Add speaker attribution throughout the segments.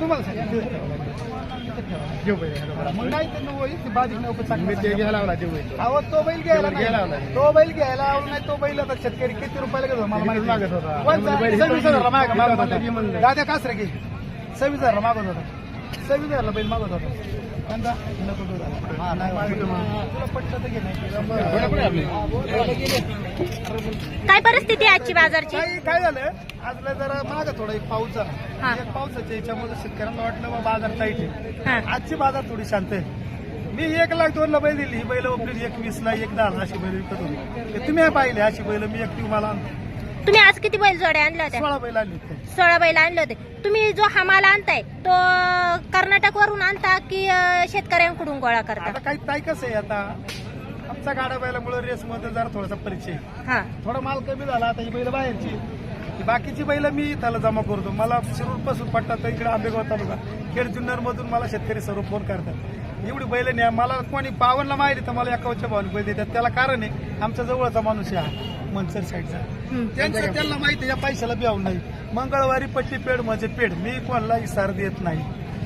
Speaker 1: तुम्हाला सांगितलं मग नाही तर नऊ होईल, ती बारीक नऊ पण चांगली
Speaker 2: मी ते घ्यायला लावला बैल.
Speaker 1: अहो तो बैल घ्यायला नाही. तो बैल घ्यायला नाही तो बैल आता शेतकरी किती रुपयाला घेतो मला माहिती
Speaker 2: होता.
Speaker 1: कोणता?
Speaker 2: बैल
Speaker 1: सव्वीस. दादा कासरे घे हजारला मागत होता सव्वीस हजारला बैल मागत होता
Speaker 3: काय परिस्थिती आहे आजची बाजारची?
Speaker 1: काय झालं आजला जरा माग थोडा एक पाऊस
Speaker 3: हा.
Speaker 1: झाला एक पावसाच्या याच्यामध्ये शेतकऱ्यांना वाटलं बा बाजार टाईट आहे.
Speaker 3: हा.
Speaker 1: आजची बाजार थोडी शांत आहे. मी एक लाख दोन ला बैल दिली. ही बैल आपली एक वीस ला एक दहा अशी बैल विकत होती. तुम्ही पाहिले अशी बैल मी एक मला
Speaker 3: तुम्ही आज किती बैल जोड्या आणल्या होत्या?
Speaker 1: सोळा बैल आली होती.
Speaker 3: सोळा बैल आणले होते. तुम्ही जो हा माल आणताय तो कर्नाटक वरून आणता की अं, शेतकऱ्यांकडून गोळा करता?
Speaker 1: आता काही ताई कसं आहे आता? आमचा गाड्या बैलामुळे रेस मध्ये जरा थोडासा परिचय. आहे.
Speaker 3: हा.
Speaker 1: थोडा माल कमी झाला आता ही बैल बाहेरची ही बाकीची बैल मी त्याला जमा करतो. मला शिरूरपासून पडतात तर इकडे आंबेगाव तालुका खेड जुन्नर मधून मला शेतकरी सर्व फोन करतात. एवढी बैल नाही मला कोणी पावनला माहिती तर मला एकावच्या भावाने बैल देतात. त्याला कारण आहे आमच्या जवळचा माणूस आहे हा. मनसर साईडचा. त्यांचं त्यांना माहिती आहे, या पैशाला ब्याव नाही. मंगळवारी पट्टी पेड म्हणजे पेड. मी कोणाला इसार देत नाही.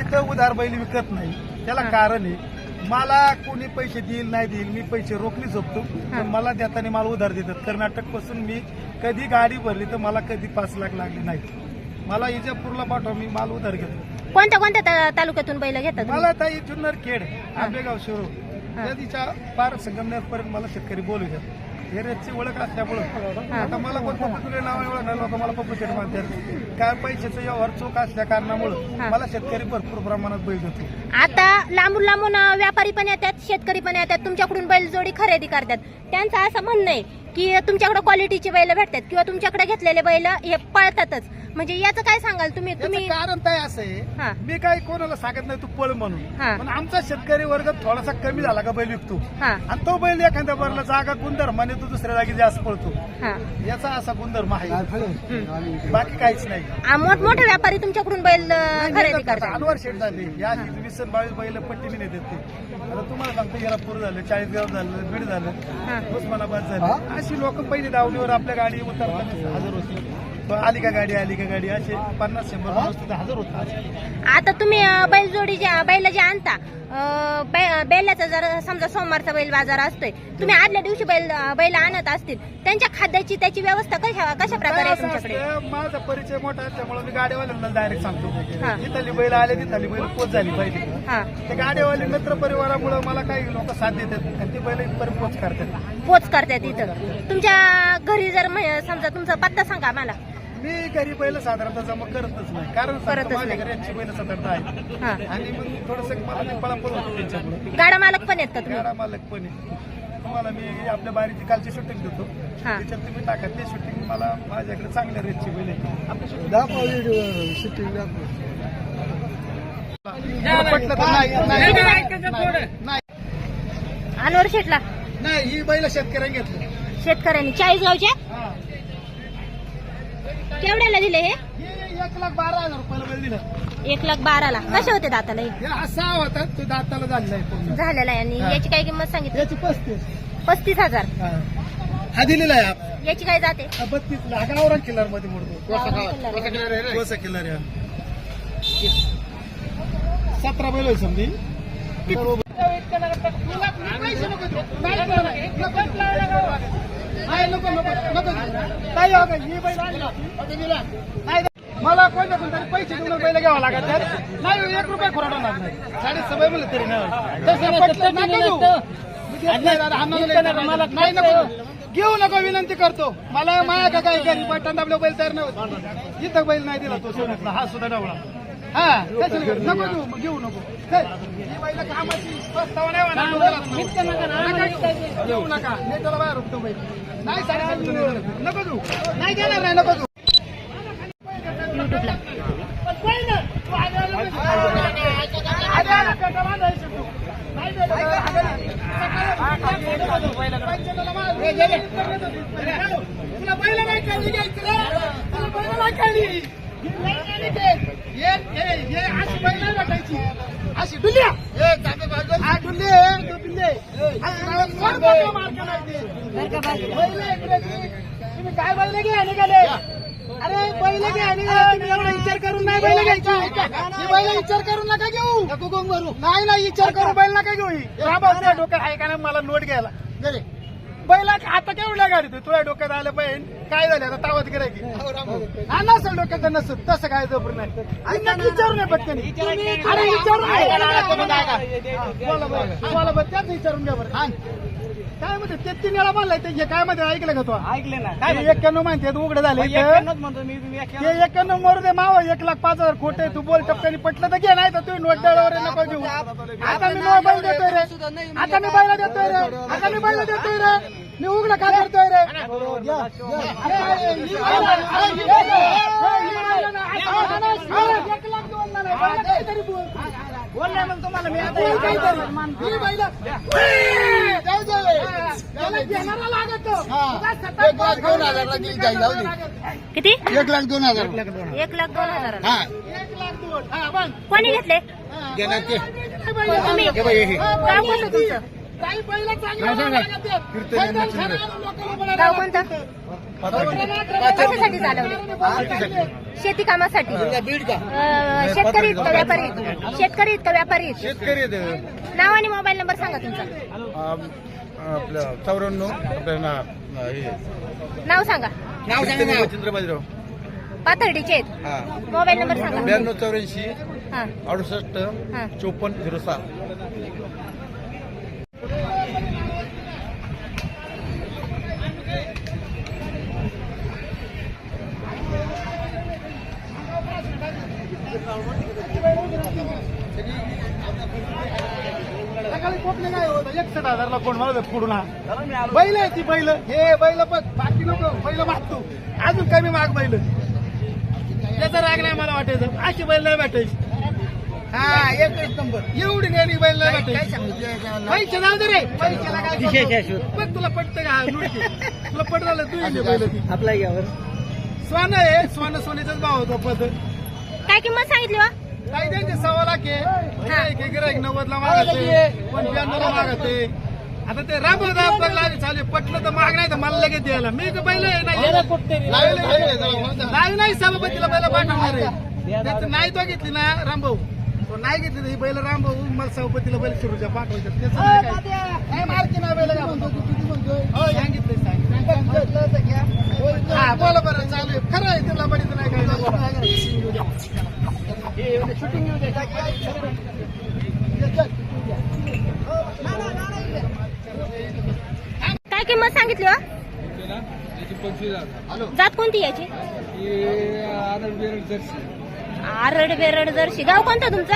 Speaker 1: इथं उधार बैल विकत नाही. त्याला कारण आहे मला कोणी पैसे देईल नाही देईल मी पैसे रोखली झोपतो पण मला देताना मला उधार देतात. कर्नाटकपासून मी कधी गाडी भरली तर मला कधी पाच लाख लागले नाही मला इजापूरला पाठवा मी माल उधार घेतो.
Speaker 3: कोणत्या कोणत्या तालुक्यातून बैल घेता तुम्ही?
Speaker 1: मला ताई जुन्नर खेड आंबेगाव शिरो. नदीच्या पार संगमनेर पर्यंत मला शेतकरी बोलू द्या. हे रेटची ओळख असल्यामुळं आता मला कोण पप्पू नाव ओळखणार लोक मला पप्पू शेट म्हणतात. काय पैशाचं व्यवहार चोख असल्या कारणामुळं. मला शेतकरी भरपूर प्रमाणात बैल देतो.
Speaker 3: आता लांबून लांबून व्यापारी पण येतात शेतकरी पण येतात तुमच्याकडून बैलजोडी खरेदी करतात. त्यांचं असं म्हणणं आहे की तुमच्याकडे क्वालिटीचे बैल भेटतात किंवा तुमच्याकडे घेतलेले बैल हे पळतातच. म्हणजे याचं काय सांगाल तुम्ही? तुम्ही
Speaker 1: कारण काय असं
Speaker 3: हा.
Speaker 1: आहे मी काही कोणाला सांगत नाही तू पळ म्हणून.
Speaker 3: हा.
Speaker 1: पण आमचा शेतकरी वर्ग थोडासा कमी झाला का बैल विकतो.
Speaker 3: हा.
Speaker 1: आणि तो बैल एखाद्या बरला जागा गुणधर्माने तू दुसऱ्या जागी जास्त पळतो.
Speaker 3: हा.
Speaker 1: याचा असा गुणधर्म आहे. बाकी काहीच नाही.
Speaker 3: आ, मोठमोठे व्यापारी तुमच्याकडून बैल अं, खरेदी करतात.
Speaker 1: अनवर शेट झाले. या वीस आणि बावीस बैल पट्टीने नाही देत ते. आता तुम्हाला सांगतो यालापूर झालं चाळीसगाव झालं बीड
Speaker 3: हा.
Speaker 1: झालं उस्मानाबाद झालं. अशी लोक पहिले दावणीवर आपल्या गाडी उतरताना हजर होती. आली का गाडी आली का गाडी? असे पन्नास शंभर हजर होता.
Speaker 3: आता तुम्ही अं, बैलजोडी ज्या बैल जे आणता बै- बैलाचा जर समजा सोमवारचा बैल बाजार असतोय तुम्ही आदल्या दिवशी बैल बैल आणत असतील त्यांच्या खाद्याची त्याची व्यवस्था कशा कशा प्रकारे आहे तुमच्याकडे?
Speaker 1: माझा परिचय मोठा असल्यामुळे मी गाडीवाल्यांना डायरेक्ट
Speaker 3: हा.
Speaker 1: सांगतो तिथली बैल आले तिथली बैल पोच झाली पाहिजे.
Speaker 3: हा.
Speaker 1: ते मित्र परिवारामुळे मला काही लोक साथ देतात आणि ते बैल इथपर्यंत पोच करतात.
Speaker 3: पोच करतात इथं. तुमच्या घरी जर समजा तुमचा पत्ता सांगा मला
Speaker 1: मी घरी बैल साधारणतः जमा करतच नाही. कारण सांगतो,
Speaker 3: करतच
Speaker 1: माझ्या
Speaker 3: नाही.
Speaker 1: घरी यांची बैल साधारणतः आहेत
Speaker 3: हा.
Speaker 1: आणि मग थोडस मला पळापळ होतं
Speaker 3: गाडा मालक पण आहेत का तुम्ही?
Speaker 1: गाडा मालक पण आहे. तुम्हाला मी आपल्या बारीची कालची शूटिंग देतो.
Speaker 3: हा.
Speaker 1: त्याच्यात तुम्ही टाका. ते शूटिंग मला माझ्याकडे चांगल्या रेटची बैल आहे आपली shooting तुला पटलं तर नाही नाही, नाही नाही.
Speaker 3: अनवर शेटला.
Speaker 1: नाही ही बैल शेतकऱ्यांनी घेतली.
Speaker 3: शेतकऱ्यांनी. चाळीसगावच्या
Speaker 1: हा.
Speaker 3: केवढ्याला दिले हे
Speaker 1: हे एक लाख बारा हजार रुपयाला बैल दिलं
Speaker 3: एक लाख बाराला कसे होते दाताला हे
Speaker 1: हे असा होता तो दाताला झालेला आहे पूर्ण
Speaker 3: झालेला आहे आणि
Speaker 1: हा.
Speaker 3: याची काय किंमत सांगितली
Speaker 1: याची पस्तीस
Speaker 3: पस्तीस हजार
Speaker 1: हा. हा दिलेला आहे हा.
Speaker 3: याची काय जाते
Speaker 1: हा बत्तीस ला गावरान किल्लरमध्ये मोडतो कोसा किल्लर आहे सतरा बैल आहे समजी मला कोणत्या कोणत्या पैसे देऊन बैल घ्यावा लागत. नाही एक रुपये खुराडा नाही. साडे सवय म्हणलं तरी नाही नका घेऊ. नको नको विनंती करतो. मला माया का काय बटन दाबलं बैल तयार नव्हतं इथं बैल नाही दिला तो सोन्यातला हा सुद्धा डावळा हा? नको घेऊ नको. कामाची नाही नका. नाही देणार. नको. घेऊ नाही देणार नाही नको
Speaker 3: युट्यूबला
Speaker 1: तुला पहिलं नाही कळली घ्यायची रे. तुला पहिलं नाही कळली. ही बैल नाही ते. ये, ये, ये, अशी बैल नाही भेटायची. अशी डुल्या. हा, डुल्ले, तो डुल्ले. हा, कोण बघा मार्क नाही ते. बैल इकडे ती. तुम्ही काय बैल घ्या निघाले अरे बैल घ्या निघाले एवढा विचार करून नाही बैल घ्यायची बैल विचार करून नका घेऊ भरू नाही नाही विचार करून बैल नका घेऊ बाबा डोक्यात आहे का ना मला नोट घ्यायला बैला आता केवढ्या गाडीत आहे? तुझ्या डोक्यात आलं पाहिजे काय झालं आता तावत गिरायची हा नसेल डोक्यात तर नसेल तसं काय जबर नाही आणि विचारू नये पटकन अरे विचारू नये. बोला बोला त्याच विचारून घ्या बरं काय म्हणते? ते तीन वेळा म्हणलाय ते. हे काय म्हणते? ऐकलं का तो?
Speaker 2: ऐकले ना.
Speaker 1: काय एक्क्याण्णव माहिती उघडं झालं इथं.
Speaker 2: म्हणतो मी एक्क्याण्णव.
Speaker 1: मरू दे माव. एक लाख पाच हजार खोटे तू बोल टप्प्याने पटलं तर घे नाही तर तुम्ही नोट दळावर नको घेऊ. आता मी मोबाईल देतोय रे. आता मी बैला देतोय रे. आता मी बैला देतोय रे. मी उघडं का करतोय रे? अरे, ही बैलं- अरे, ही बैलं- अरे, ही बैलं ना, असं म्हणा, अरे, एक लाख दोन ना, बैलं काहीतरी बोल.
Speaker 2: बोलले मग तुम्हाला मी आता
Speaker 1: बोल काहीतरी. ही बैलं- त्याला घेणारा लागत.
Speaker 4: एक लाख दोन हजारला गेली जाईल, जाऊ दे.
Speaker 1: लागत.
Speaker 3: किती?
Speaker 4: एक लाख दोन हजार.
Speaker 3: एक लाख दोन हजार.
Speaker 4: हा.
Speaker 1: एक लाख दोन. हा बघ
Speaker 3: कोणी घेतले?
Speaker 4: घेणार ते.
Speaker 3: तुम्ही.
Speaker 4: हे बघ, हे, हे.
Speaker 3: गाव कोणतं तुमचं?
Speaker 1: काही पहिलं चांगलं लागत आहेत. मैदान खेळायला लोकं उभं
Speaker 3: गाव
Speaker 1: राहतात.
Speaker 3: कोणतं? कशासाठी चालवले? शेती कामासाठी.
Speaker 4: बीड का?
Speaker 3: अं, शेतकरी आहेत का व्यापारी? शेतकरी आहेत का व्यापारी आहेत?
Speaker 4: शेतकरी
Speaker 3: नाव आणि मोबाईल नंबर सांगा तुमचा.
Speaker 4: आपलं चौऱ्याण्णव आपलं ना ना, हे.
Speaker 3: नाव सांगा.
Speaker 4: नाव सांगा चंद्रबाजीराव
Speaker 3: पाथर्डीचे आहेत.
Speaker 4: हा.
Speaker 3: मोबाईल नंबर सांगा.
Speaker 4: ब्याण्णव चौऱ्याऐंशी
Speaker 3: हा.
Speaker 4: अडुसष्ट
Speaker 3: हा.
Speaker 4: चोपन्न झिरो सहा.
Speaker 1: कोपले काय होतं. एकसठ हजारला कोण मला फोडून हा? बैल आहे ती बैल. हे बैल बघ बाकी लोक बैल मागतो. अजून कमी माग बैल. त्याचा राग नाही मला वाटायचं. अशी बैल नाही भेटायची. हा एकच नंबर. एवढी नेली बैल नाही भेटायची. पैसे जाऊ दे रे. पैशाला काय बघ तुला पटतं का. तुला पटलं तू येईल बैल ती
Speaker 2: आपला यावर.
Speaker 1: स्वान आहे. स्वान सोन्याचाच भाव होता पद
Speaker 3: काय किंमत सांगितली वा
Speaker 1: काही त्यांचे सव्वा लाख आहे गिराईक नव्वदला मागते. पण ब्याण्णवला मागते. आता ते राबवत आपण लावी चालू पटलं तर माग नाही तर मला लगेच द्यायला. मी आहे, नाही नाही, सभापतीला बैल पाठवणार आहे. त्याचं नाही तो घेतली ना रामभाऊ. तो नाही घेतली ही बैल रामभाऊ मला सभापतीला बैल सुरूच्या पाठवायचं. त्याचं नाही काय. काय मारकी नाही बैल हो सांगितलं सांगितलं हा बोला बरं चालू आहे खरं आहे तुला बडीचं नाही काय. शूटिंग येऊ दे
Speaker 3: काय किंमत सांगितली वा जात कोणती याची? आरड बेरड जर्शी गाव कोणतं तुमचं?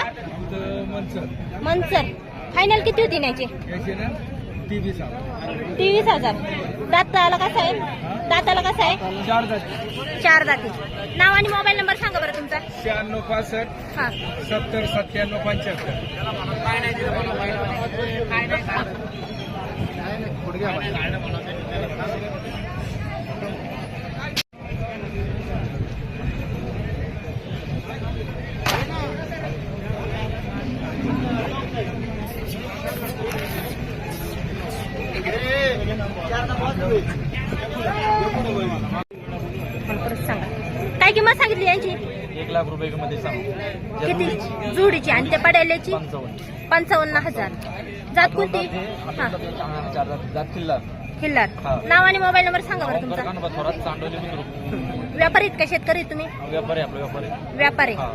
Speaker 3: मनसर. फायनल किती होती याची? तेवीस हजार. दाताला कसं आहे? दाताला कसं आहे? चार दाती नाव आणि मोबाईल नंबर सांगा बरं तुमचा.
Speaker 2: शहाण्णव पासष्ट
Speaker 3: हा.
Speaker 2: सत्तर सत्त्याण्णव पंच्याहत्तर
Speaker 3: पण परत सांगा. काय किंमत सांगितली यांची?
Speaker 2: एक लाख रुपये मध्ये सांगू.
Speaker 3: किती? जोडीची. आणि ते पडायल्याची
Speaker 2: पंचावन्न.
Speaker 3: हजार. जात कोणती? हा
Speaker 2: जात किल्ला
Speaker 3: खिल्लार. नाव आणि मोबाईल नंबर सांगा बरं तुमचा. व्यापारी का शेतकरी तुम्ही?
Speaker 2: व्यापारी व्यापारी.
Speaker 3: व्यापारी.
Speaker 2: हा.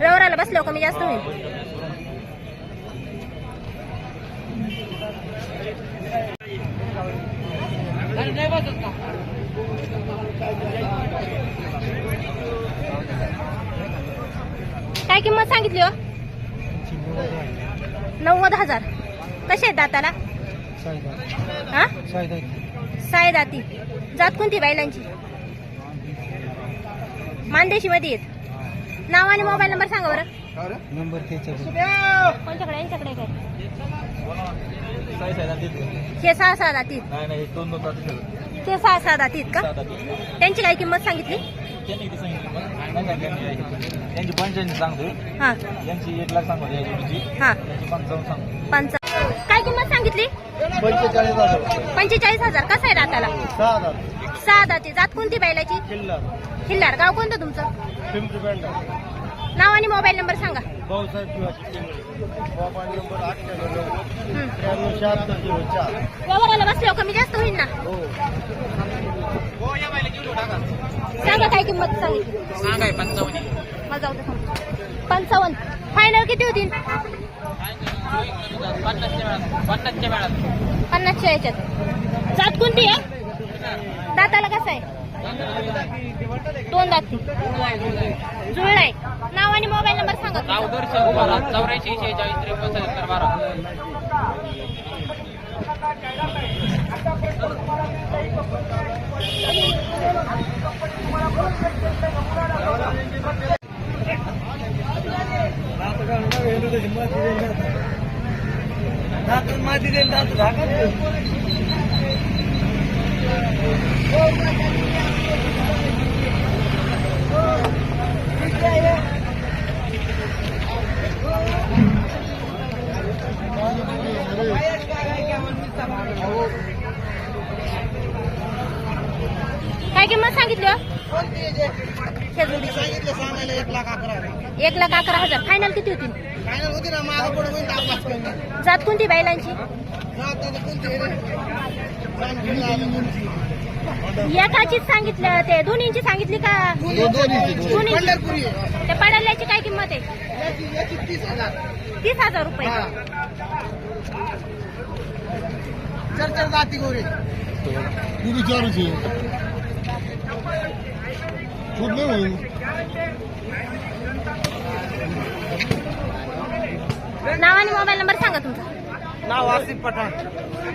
Speaker 3: रवराला बसलो कमी जास्त होईल. काय किंमत सांगितली हो? नव्वद हजार. कसे आहेत दाताला? हा? साय दाती जात कोणती बैलांची? मानदेशी मध्ये आहेत. नाव आणि मोबाईल नंबर सांगा बरं.
Speaker 4: नंबर
Speaker 3: कोणच्याकडे? यांच्याकडे काय? हे सहा सहा दातीत
Speaker 2: नाही नाही दोन दोन जातील
Speaker 3: ते सहा सहा दातीत का? त्यांची काय किंमत सांगितली?
Speaker 2: त्यांनी किती सांगितलं? पण नाही सांगितलं त्यांची पंच्याऐंशी
Speaker 3: हा.
Speaker 2: यांची एक लाख सांगतो या जोडीची.
Speaker 3: हा.
Speaker 2: त्यांची पंचावन्न सांगतो
Speaker 3: पंचा काय किंमत सांगितली?
Speaker 4: पंचेचाळीस हजार.
Speaker 3: पंचेचाळीस हजार. कसं आहे दाताला?
Speaker 4: सहा हजार.
Speaker 3: सहा दाती. जात कोणती बैलाची?
Speaker 4: किल्ला
Speaker 3: खिल्लार. गाव कोणतं तुमचं?
Speaker 4: पिंपरी पेंडा
Speaker 3: नाव आणि मोबाईल नंबर सांगा.
Speaker 4: भाऊसाहेब मोबाईल नंबर अठ्ठ्याण्णव
Speaker 3: हं.
Speaker 4: त्र्याण्णव शहात्तर झिरो चार
Speaker 3: व्यवहाराला बसल्यावर कमी जास्त होईल ना? सांगा काय किंमत सांगितली
Speaker 2: सांगाय पंचावन्न.
Speaker 3: मला जाऊ दे. पंचावन्न. फायनल किती होतील?
Speaker 2: पन्नासच्या वेळात
Speaker 3: याच्यात. जात कोणती आहे? दाताला कसं आहे? दोन दात. जुळलाय नाव आणि मोबाईल नंबर सांगा
Speaker 2: नाव. दर्शन बारा चौऱ्याऐंशी शेहेचाळीस त्रेपन्न सत्तर बारा.
Speaker 3: काय किंमत सांगितली हो? शेजवडीची. एक लाख अकरा हजार. फायनल किती होतील? जात कोणती बैलांची? एकाचीच सांगितलं ते दोन्हींची सांगितली का? दोन्हींची. ते पडाल्याची काय किंमत आहे? तीस हजार. रुपये.
Speaker 4: तू विचारूच खूप नाही होईल.
Speaker 3: नाव आणि मोबाईल नंबर सांगा तुमचा.
Speaker 1: नाव आसिफ पठाण.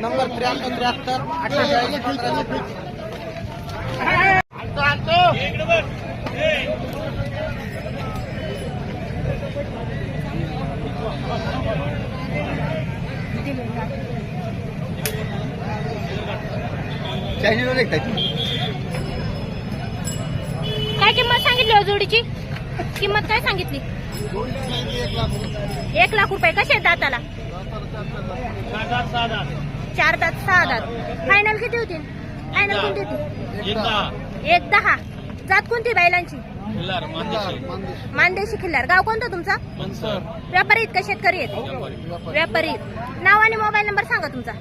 Speaker 1: नंबर त्र्याण्णव त्र्याहत्तर अठ्ठेचाळीस पंधरा
Speaker 3: काय जोडीची? किंमत काय सांगितली? एक लाख रुपये कसे आहेत दाताला चार दात सहा दात फायनल किती होतील? फायनल कोणती होती? एक दहा. जात कोणती बैलांची? मानदेशी खिल्लार. गाव कोणतं तुमचा? व्यापारी आहेत का शेतकरी आहेत? व्यापारी. नाव आणि मोबाईल नंबर सांगा तुमचा.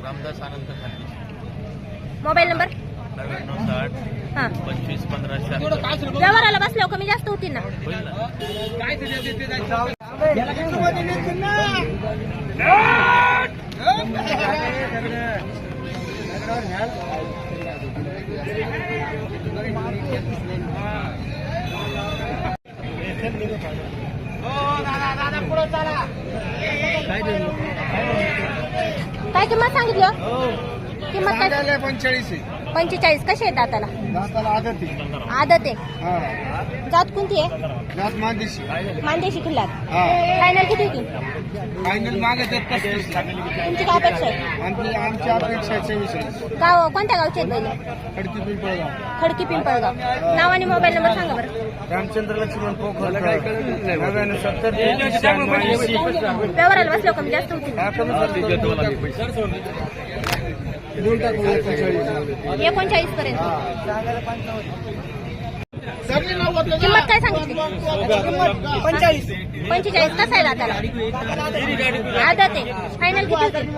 Speaker 3: Mobile number?
Speaker 2: नव्याण्णव साठ
Speaker 3: हा.
Speaker 2: पंचवीस पंधरा शहात्तर
Speaker 3: व्यवहाराला बसल्यावर कमी जास्त होतील ना.
Speaker 2: होईल ना.
Speaker 3: काय किंमत सांगितली? हो? किंमत काय?
Speaker 4: पंचेचाळीस
Speaker 3: पंचेचाळीस कशी आहे दाताला?
Speaker 4: दाताला आदत आहे.
Speaker 3: आदत आहे.
Speaker 4: हा.
Speaker 3: जात कोणती आहे?
Speaker 4: दात मानदेशी हा.
Speaker 3: फायनल किती होतील
Speaker 4: फायनल आहेत पस्तीस.
Speaker 3: तुमची काय अपेक्षा आहे?
Speaker 4: आमची आमची अपेक्षा आहे चोवीस
Speaker 3: गाव कोणत्या गावचे आहेत पहिले?
Speaker 4: खडकी पिंपळगाव.
Speaker 3: खडकी पिंपळगाव. नाव आणि मोबाईल नंबर सांगा बरं.
Speaker 4: रामचंद्र लक्ष्मण पोखर. नव्याण्णव सत्तर. शहाण्णव ऐंशी
Speaker 3: व्यवहाराला बसल्यावर कमी जास्त होतील
Speaker 4: हा, कमी करतो. देऊन टाकू एकोणचाळीस
Speaker 3: एकोणचाळीस पर्यंत किंमत काय सांगितली?
Speaker 1: पंचेचाळीस
Speaker 3: पंचेचाळीस. कसं आहे दाताला? आदत आहे. फायनल किती होतील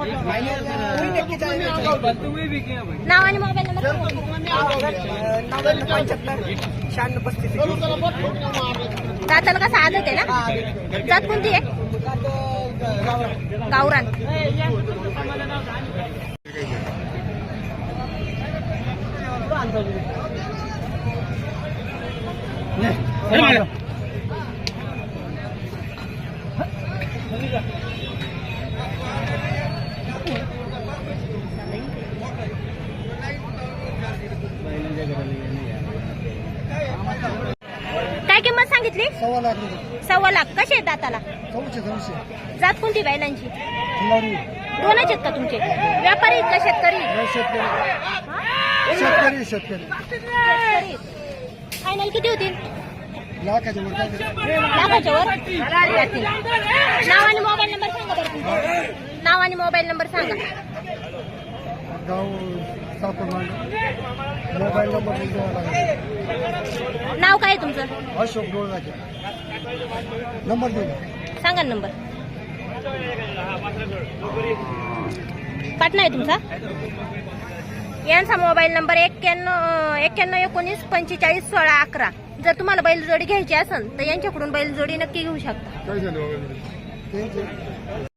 Speaker 3: नाव आणि मोबाईल नंबर सांगा.
Speaker 1: पस्तीस
Speaker 3: दाताला कसं आदत आहे ना? जात कोणती आहे? गावरान. काय किंमत सांगितली?
Speaker 4: सव्वा लाख
Speaker 3: सव्वा लाख. कसे आहेत दाताला?
Speaker 4: चौशे चौशे
Speaker 3: जात कोणती बैलांची? दोनच आहेत का तुमचे? व्यापारी आहेत का
Speaker 4: शेतकरी? शेतकरी. शेतकरी
Speaker 3: शेतकरी. फायनल किती होतील?
Speaker 4: लाखाच्या वर काय तरी.
Speaker 3: लाखाच्या वर? जातील. नाव आणि मोबाईल नंबर सांगा बरं तुमचा. नाव आणि मोबाईल नंबर सांगा.
Speaker 4: गाव
Speaker 5: मोबाईल नंबर द्यावा लागेल
Speaker 3: नाव काय आहे तुमचं?
Speaker 5: अशोक डोळगाचे नंबर देऊ
Speaker 3: सांगा ना नंबर पाटणा आहे तुमचा? यांचा मोबाईल नंबर एक्क्याण्णव एक्क्याण्णव एकोणीस पंचेचाळीस सोळा अकरा. जर तुम्हाला बैलजोडी घ्यायची असेल तर यांच्याकडून बैलजोडी नक्की घेऊ शकता.
Speaker 5: काय झालं